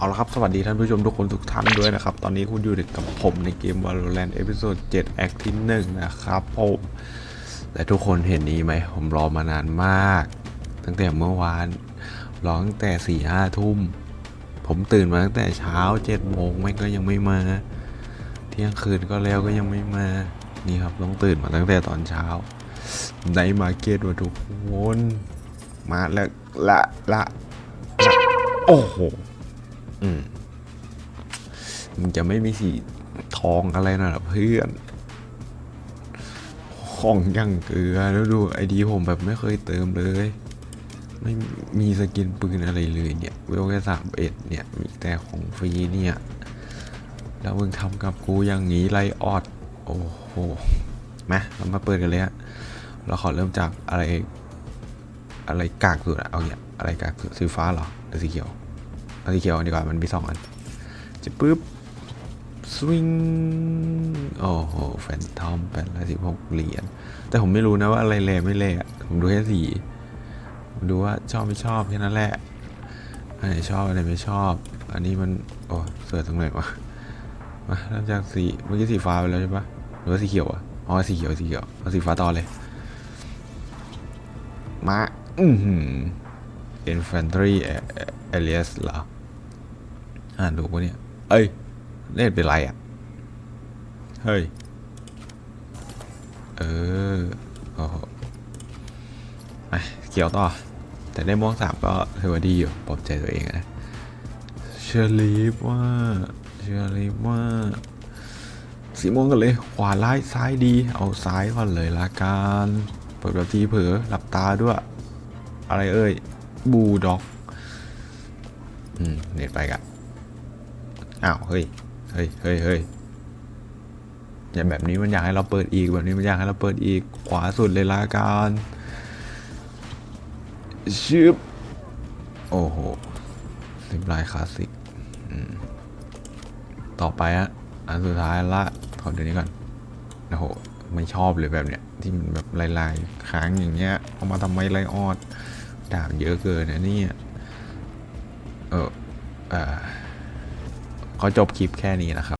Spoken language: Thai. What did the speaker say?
เอาละครับ สวัสดีท่านผู้ชมทุกคนทุกท่านด้วยนะครับ ตอนนี้คุณอยู่กับผมในเกม Valorant เอพิโซด7 Act ที่1นะครับผมและทุกคนเห็นนี้ไหม ผมรอมานานมาก ตั้งแต่เมื่อวานรอตั้งแต่4ี่ห้าทุ่ม ผมตื่นมาตั้งแต่เช้า7โมงไม่ก็ยังไม่มา เที่ยงคืนก็แล้วก็ยังไม่มา นี่ครับต้องตื่นมาตั้งแต่ตอนเช้าในมาเก็ตว่าทุกคนมาแล้วละละละโอ้โห อืมมึงจะไม่มีสีทองอะไรนะเพื่อน ของยังเกลือแล้วดูไอดีผมแบบไม่เคยเติมเลย ไม่มีสกินปืนอะไรเลยเนี่ยเวลแค่สามเอ็ดเนี่ย มีแต่ของฟรีเนี่ย แล้วมึงทำกับกูอย่างนี้ไรออด โอ้โหมาเรามาเปิดกันเลยฮะเราขอเริ่มจากอะไร อะไรกากสุดอะเอาเนี่ยอะไรกากสุดสีฟ้าเหรอหรือสีเขียว เอาสีเขียวดีกว่ามันมีสองอันจะปุ๊บสวิงโอ้โหแฟนทอมแปดร้อยสิบหกเหรียญแต่ผมไม่รู้นะว่าอะไรแลไม่แลอะผมดูแค่สีผมดูว่าชอบไม่ชอบแค่นั้นแหละอันไหนชอบอันไหนไม่ชอบ อันนี้มันโอ้เสวยตรงไหนวะมาเริ่มจากสีเมื่อกี้สีฟ้าไปแล้วใช่ปะหรือว่าสีเขียวอะอ๋อสีเขียวสีเขียวเอาสีฟ้าต่อเลยมาอือหือ infantry alias เหรอ อ่านถูกปะเนี่ย เอ้ย เล่นเป็นไรอะ เฮ้ย เออโอ้โหไปเกี่ยวต่อ แต่ได้ม่วงสามก็ถือว่าดีอยู่ปลอบใจตัวเองนะ เชื่อลีฟว่า เชื่อลีฟว่า สีม่วงกันเลย ขวาร้ายซ้ายดี เอาซ้ายก่อนเลยละกันเปิดแบบทีเผลอหลับตาด้วย อะไรเอ่ย บูด็อก อืม เน็ตไปกัน อ้าวเฮ้ยเฮ้ยเฮ้ยเฮ้ยอย่าแบบนี้มันอยากให้เราเปิดอีกแบบนี้มันอยากให้เราเปิดอีกขวาสุดเลยละกันชืบโอ้โหสิบลายคลาสสิกต่อไปอะอันสุดท้ายละขอเดี๋ยวนี้ก่อนโอ้โหไม่ชอบเลยแบบเนี้ยที่มันแบบลายๆค้างอย่างเงี้ยเอามาทำไมไรออดดาบเยอะเกินนะเนี่ยเออเออ ขอจบคลิปแค่นี้นะครับ